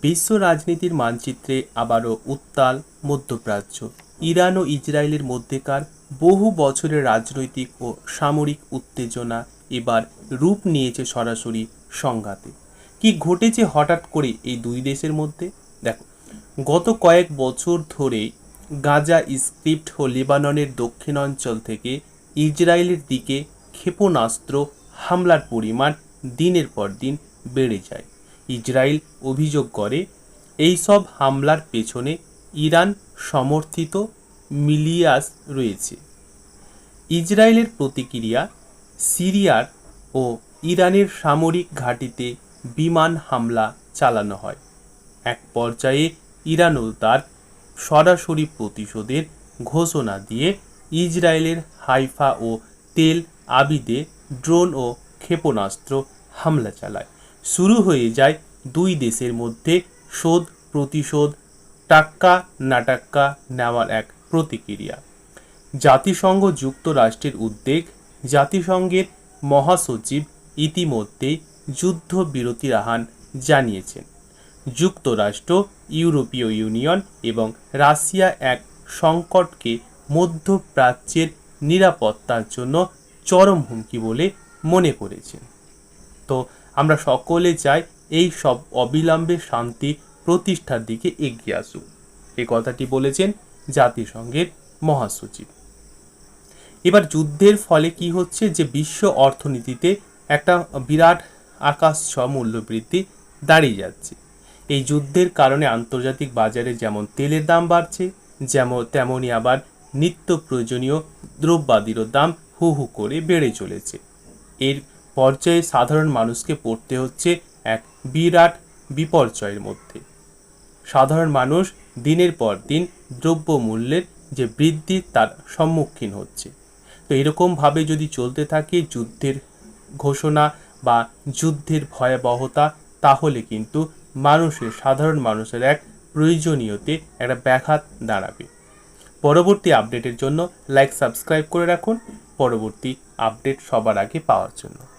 বিশ্ব রাজনীতির মানচিত্রে আবারও উত্তাল মধ্যপ্রাচ্য। ইরান ও ইসরায়েলের মধ্যেকার বহু বছরের রাজনৈতিক ও সামরিক উত্তেজনা এবার রূপ নিয়েছে সরাসরি সংঘাতে। কি ঘটেছে হঠাৎ করে এই দুই দেশের মধ্যে? দেখো, গত কয়েক বছর ধরে গাজা স্ক্রিপ্ট ও লেবাননের দক্ষিণাঞ্চল থেকে ইসরায়েলের দিকে ক্ষেপণাস্ত্র হামলার পরিমাণ দিনের পর দিন বেড়ে যায়। ইসরায়েল অভিযোগ করে, এই সব হামলার পেছনে ইরান সমর্থিত মিলিয়াস রয়েছে। ইসরায়েলের প্রতিক্রিয়া, সিরিয়ার ও ইরানের সামরিক ঘাঁটিতে বিমান হামলা চালানো হয়। এক পর্যায়ে ইরানও তার সরাসরি প্রতিশোধের ঘোষণা দিয়ে ইসরায়েলের হাইফা ও তেল আবিদে ড্রোন ও ক্ষেপণাস্ত্র হামলা চালায়। শুরু হয়ে যায় দুই দেশের মধ্যে শোধ, প্রতিশোধ, টাক্কা, নাটাক্কা নেওয়ার এক প্রতিক্রিয়া। জাতিসংঘ যুক্তরাষ্ট্রের উদ্বেগ, জাতিসংঘের মহাসচিব ইতিমধ্যেই যুদ্ধবিরতির আহ্বান জানিয়েছেন। যুক্তরাষ্ট্র, ইউরোপীয় ইউনিয়ন এবং রাশিয়া এক সংকটকে মধ্যপ্রাচ্যের নিরাপত্তার জন্য চরম হুমকি বলে মনে করেছেন। তো আমরা সকলে চাই এই সব অবিলম্বে শান্তি প্রতিষ্ঠার দিকে এগিয়ে আসুক। এ কথাটি বলেছেন জাতিসংঘের মহাসচিব। এবার যুদ্ধের ফলে কি হচ্ছে যে বিশ্ব অর্থনীতিতে একটা বিরাট আকাশ ছ মূল্যবৃদ্ধি দাঁড়িয়ে যাচ্ছে। এই যুদ্ধের কারণে আন্তর্জাতিক বাজারে যেমন তেলের দাম বাড়ছে, যেমন তেমনই আবার নিত্য প্রয়োজনীয় দ্রব্যাদিরও দাম হু হু করে বেড়ে চলেছে। এর পর্যায়ে সাধারণ মানুষকে পড়তে হচ্ছে এক বিরাট বিপর্যয়ের মধ্যে। সাধারণ মানুষ দিনের পর দিন দ্রব্যমূল্যের যে বৃদ্ধি তার সম্মুখীন হচ্ছে। তো এরকমভাবে যদি চলতে থাকে যুদ্ধের ঘোষণা বা যুদ্ধের ভয়াবহতা, তাহলে কিন্তু মানুষের, সাধারণ মানুষের এক প্রয়োজনীয়তে একটা ব্যাঘাত দাঁড়াবে। পরবর্তী আপডেটের জন্য লাইক সাবস্ক্রাইব করে রাখুন। পরবর্তী আপডেট সবার আগে পাওয়ার জন্য।